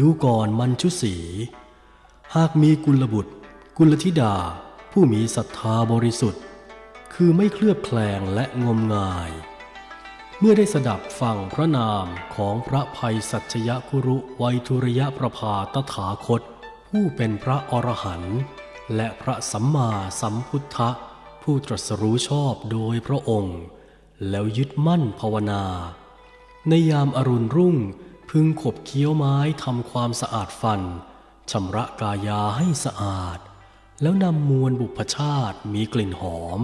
ดูก่อนมันชุสี หากมีกุลบุตร กุลธิดา ผู้มีศรัทธาบริสุทธิ์ คือไม่เคลือบแคลงและงมงาย เมื่อได้สดับฟังพระนามของพระภัยสัชยคุรุไวทุรยประภาตถาคต ผู้เป็นพระอรหันต์และพระสัมมาสัมพุทธะผู้ตรัสรู้ชอบโดยพระองค์ แล้วยึดมั่นภาวนา ในยามอรุณรุ่ง พึงขบเคี้ยวไม้ทำความสะอาดฟันชำระกายาให้สะอาด แล้วนำมวลบุพชาติมีกลิ่นหอม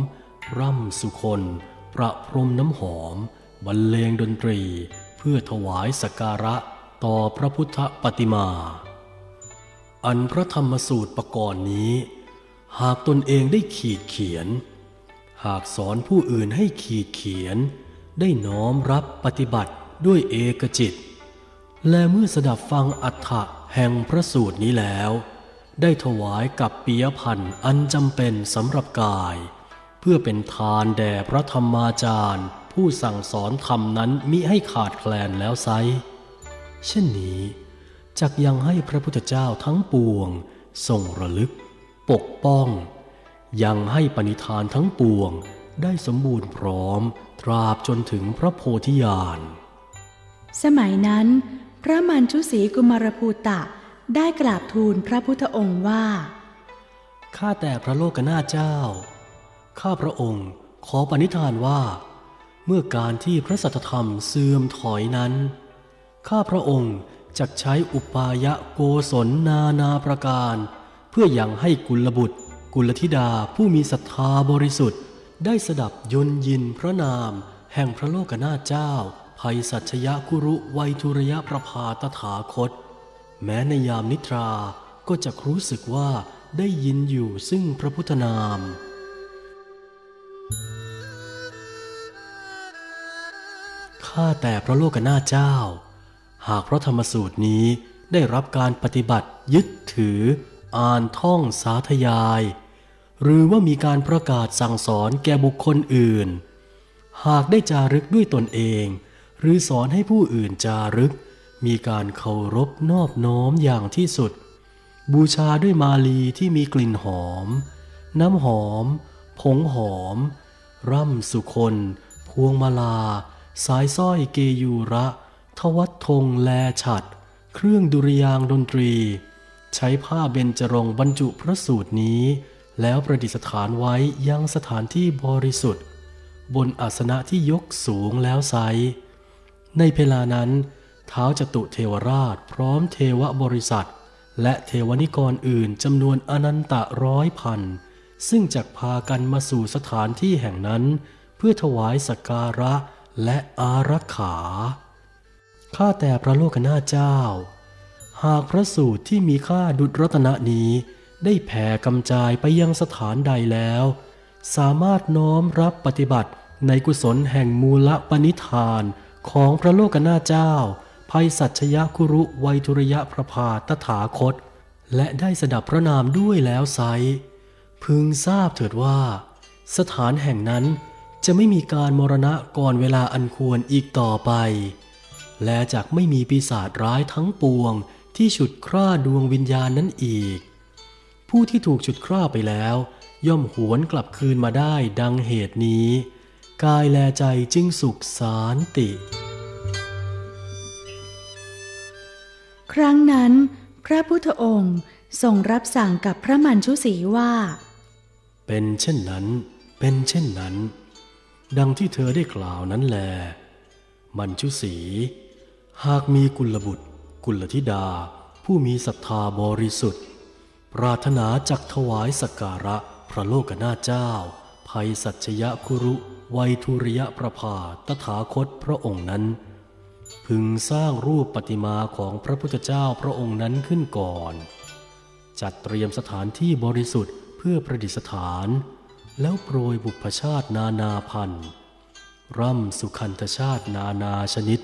ร่ำสุคน ประพรมน้ำหอม บรรเลงดนตรี เพื่อถวายสักการะต่อพระพุทธปฏิมา อันพระธรรมสูตรประกรณ์นี้ หากตนเองได้ขีดเขียน หากสอนผู้อื่นให้ขีดเขียน ได้น้อมรับปฏิบัติด้วยเอกจิต และเมื่อสดับฟังอัฏฐะแห่งพระสูตรนี้แล้ว ได้ถวายกับปียพันธ์อันจำเป็นสำหรับกาย เพื่อเป็นทานแด่พระธรรมาจารย์ ผู้สั่งสอนธรรมนั้นมิให้ขาดแคลนแล้วไซเช่นนี้จักยังให้พระพุทธเจ้าทั้งปวงทรงระลึก ปกป้อง ยังให้ปณิธานทั้งปวงได้สมบูรณ์พร้อม ตราบจนถึงพระโพธิญาณสมัยนั้น พระมันชุสีกุมารภูตะได้กราบทูลพระพุทธองค์ว่า ข้าแต่พระโลกนาเจ้า ข้าพระองค์ขอปณิธานว่า เมื่อการที่พระสัทธรรมเสื่อมถอยนั้น ข้าพระองค์จะใช้อุปายะโกศลนานาประการ เพื่ออยังให้กุลบุตร กุลธิดาผู้มีศรัทธาบริสุทธิ์ ได้สดับยนยินพระนาม แห่งพระโลกนาเจ้า ภัยสัชยะคุรุไวยทุรยประภาตถาคต แม้ในยามนิทราก็จะรู้สึกว่าได้ยินอยู่ซึ่งพระพุทธนาม ข้าแต่พระโลกนาเจ้า หากพระธรรมสูตรนี้ได้รับการปฏิบัติยึดถือ อ่านท่องสาธยาย หรือว่ามีการประกาศสั่งสอนแก่บุคคลอื่น หากได้จารึกด้วยตนเอง หรือสอนให้ผู้อื่นจารึก มีการเคารพนอบน้อมอย่างที่สุด บูชาด้วยมาลีที่มีกลิ่นหอม น้ำหอม ผงหอม ร่ำสุคน พวงมาลา สายสร้อยเกยูระ ทวัตธงแลฉัด เครื่องดุริยางดนตรี ใช้ผ้าเบญจรงบรรจุพระสูตรนี้ แล้วประดิษฐานไว้ยังสถานที่บริสุทธิ์ บนอาสนะที่ยกสูงแล้วไซ ในเวลานั้นเท้าวจตุเทวราชพร้อมเทวบริษัท และเทวนิกรอื่นจำนวนอนันตะร้อยพัน ซึ่งจักพากันมาสู่สถานที่แห่งนั้น เพื่อถวายสักการะและอารักขา ข้าแต่พระโลกนาเจ้า หากพระสูตรที่มีค่าดุจรัตนะนี้ ได้แผ่กำจายไปยังสถานใดแล้ว สามารถน้อมรับปฏิบัติในกุศลแห่งมูลปณิธาน ของพระโลกนาเจ้าภัยสัชยคุรุไวยทุรยประภาตถาคต และได้สดับพระนามด้วยแล้วไซพึงทราบเถิดว่า สถานแห่งนั้นจะไม่มีการมรณะก่อนเวลาอันควรอีกต่อไป และจากไม่มีปีศาจร้ายทั้งปวงที่ฉุดคร่าดวงวิญญาณนั้นอีก ผู้ที่ถูกฉุดคร่าไปแล้ว ย่อมหวนกลับคืนมาได้ดังเหตุนี้ กายแลใจจึงสุขสารติ ครั้งนั้น พระพุทธองค์ทรงรับสั่งกับพระมันชุสีว่า เป็นเช่นนั้น เป็นเช่นนั้น ดังที่เธอได้กล่าวนั้นแล มันชุสีหากมีกุลบุตร กุลธิดา ผู้มีศรัทธาบริสุทธิ์ ปรารถนาจักถวายสักการะพระโลกนาถเจ้าภัยสัชยคุรุไวัยทุริยประภาตถาคตพระองค์นั้น พึงสร้างรูปปฏิมาของพระพุทธเจ้าพระองค์นั้นขึ้นก่อน จัดเตรียมสถานที่บริสุทธิ์เพื่อประดิษฐาน แล้วโปรยบุพชาตินานาพันธ์ร่ำสุขันธชาตินานาชนิด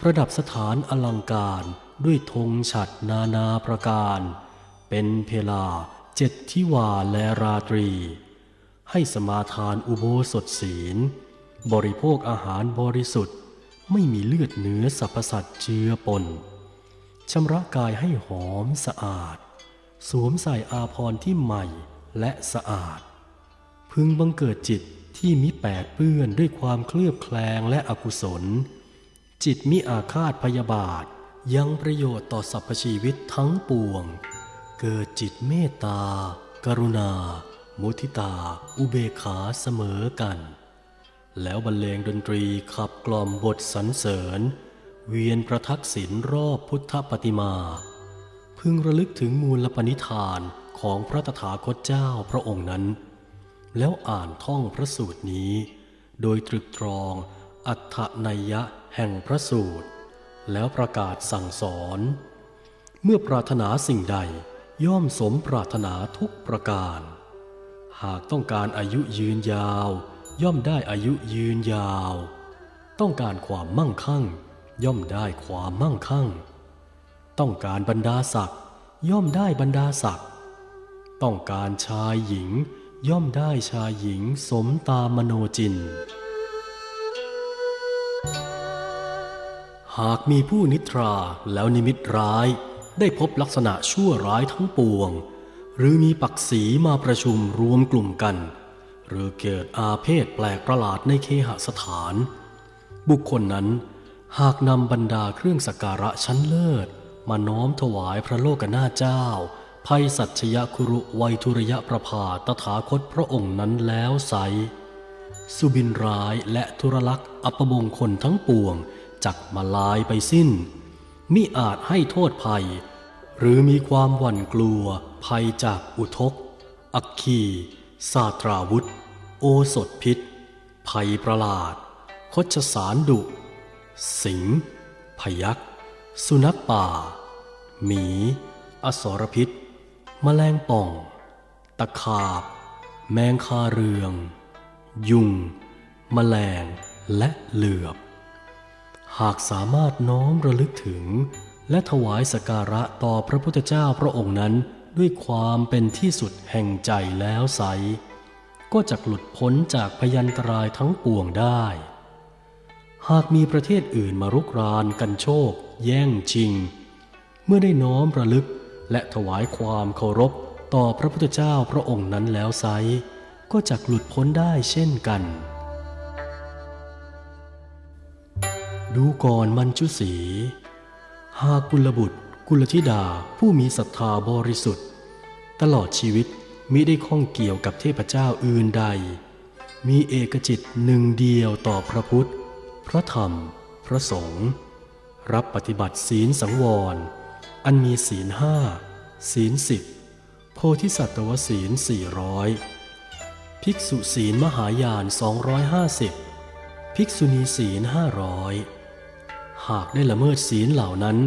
ประดับสถานอลังการด้วยธงฉัดนานาประการ เป็นเพลาเจ็ดทิวาและราตรี ให้สมาทานอุโบสถศีล บริโภคอาหารบริสุทธิ์ ไม่มีเลือดเนื้อสรรพสัตว์เจือปนชำระกายให้หอมสะอาด สวมใส่อาภรณ์ที่ใหม่และสะอาด พึงบังเกิดจิตที่มิแปดเปื้อนด้วยความเคลือบแคลงและอกุศล จิตมิอาฆาตพยาบาทยังประโยชน์ต่อสรรพชีวิตทั้งปวง เกิดจิตเมตตา กรุณา มุทิตา อุเบกขาเสมอกัน แล้วบรรเลงดนตรีขับกล่อมบทสรรเสริญ เวียนประทักษิณรอบพุทธปฏิมา พึงระลึกถึงมูลปณิธานของพระตถาคตเจ้าพระองค์นั้น แล้วอ่านท่องพระสูตรนี้ โดยตรึกตรองอัฏฐนัยยะแห่งพระสูตร แล้วประกาศสั่งสอน เมื่อปรารถนาสิ่งใดย่อมสมปรารถนาทุกประการ หากต้องการอายุยืนยาว ย่อมได้อายุยืนยาว ต้องการความมั่งคั่ง ย่อมได้ความมั่งคั่ง ต้องการบรรดาศักดิ์ย่อมได้บรรดาศักดิ์ต้องการชายหญิง ย่อมได้ชายหญิงสมตามโนจิน หากมีผู้นิทราแล้วนิมิตร้าย ได้พบลักษณะชั่วร้ายทั้งปวง หรือมีปักษีมาประชุมรวมกลุ่มกัน หรือเกิดอาเพศแปลกประหลาดในเคหสถาน บุคคลนั้นหากนำบรรดาเครื่องสักการะชั้นเลิศ มาน้อมถวายพระโลกนาเจ้า ภัยสัชยคุรุไวยทุรยประภาตถาคตพระองค์นั้นแล้วไซสุบินร้ายและทุรลักษ์อัปมงคลทั้งปวงจักมาลายไปสิ้นมิอาจให้โทษภัย หรือมีความหวั่นกลัวภัยจากอุทก อักคีสาตราวุธ โอสถพิษ ภัยประหลาด คชสารดุ สิงพยักสุนัขป่า หมี อสรพิษแมลงป่อง ตะขาบ แมงคาเรือง ยุงแมลงและเหลือบ หากสามารถน้อมระลึกถึง และถวายสการะต่อพระพุทธเจ้าพระองค์นั้นด้วยความเป็นที่สุดแห่งใจแล้วไซก็จะหลุดพ้นจากพยันตรายทั้งปวงได้ หากมีประเทศอื่นมารุกรานกันโชค แย่งชิง เมื่อได้น้อมระลึกและถวายความเคารพต่อพระพุทธเจ้าพระองค์นั้นแล้วไซก็จะหลุดพ้นได้เช่นกัน ดูก่อนมันจุสี หากกุลบุตร กุลธิดาผู้มีศรัทธาบริสุทธิ์ ตลอดชีวิตมิได้ข้องเกี่ยวกับเทพเจ้าอื่นใด มีเอกจิตหนึ่งเดียวต่อพระพุทธ พระธรรม พระสงฆ์รับปฏิบัติศีลสังวร อันมีศีลห้าศีลสิบโพธิสัตวศีลสี่ร้อยภิกษุศีลมหายานสองร้อยห้าสิบภิกษุณีศีลห้าร้อย หากได้ละเมิดศีลเหล่านั้น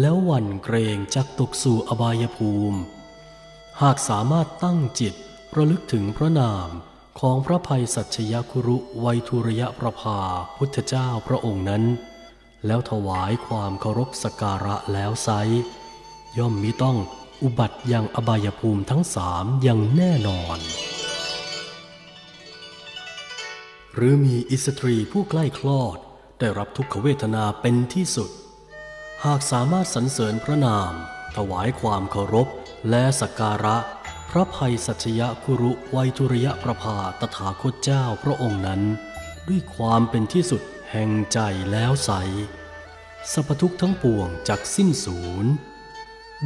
แล้วหวั่นเกรงจักตกสู่อบายภูมิ หากสามารถตั้งจิตระลึกถึงพระนามของพระภัยสัชยคุรุไวยทุรยประภาพุทธเจ้าพระองค์นั้น แล้วถวายความเคารพสการะแล้วไซย่อมมิต้องอุบัติอยังอบายภูมิทั้งสามอย่างแน่นอน หรือมีอิสตรีผู้ใกล้คลอด ได้รับทุกขเวทนาเป็นที่สุด หากสามารถสรรเสริญพระนาม ถวายความเคารพ และสักการะ พระภัยสัชยคุรุไวยทุรยประภาตถาคตเจ้าพระองค์นั้น ด้วยความเป็นที่สุดแห่งใจแล้วใสสรรพทุกทั้งปวงจากสิ้นสูญ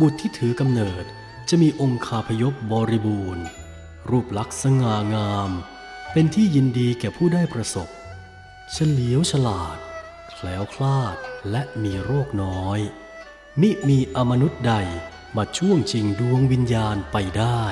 บุตรที่ถือกำเนิดจะมีองค์คาพยพบริบูรณ์ รูปลักษณ์สง่างาม เป็นที่ยินดีแก่ผู้ได้ประสบ เฉลียวฉลาด แคล้วคลาดและมีโรคน้อย มิมีอมนุษย์ใดมาช่วงชิงดวงวิญญาณไปได้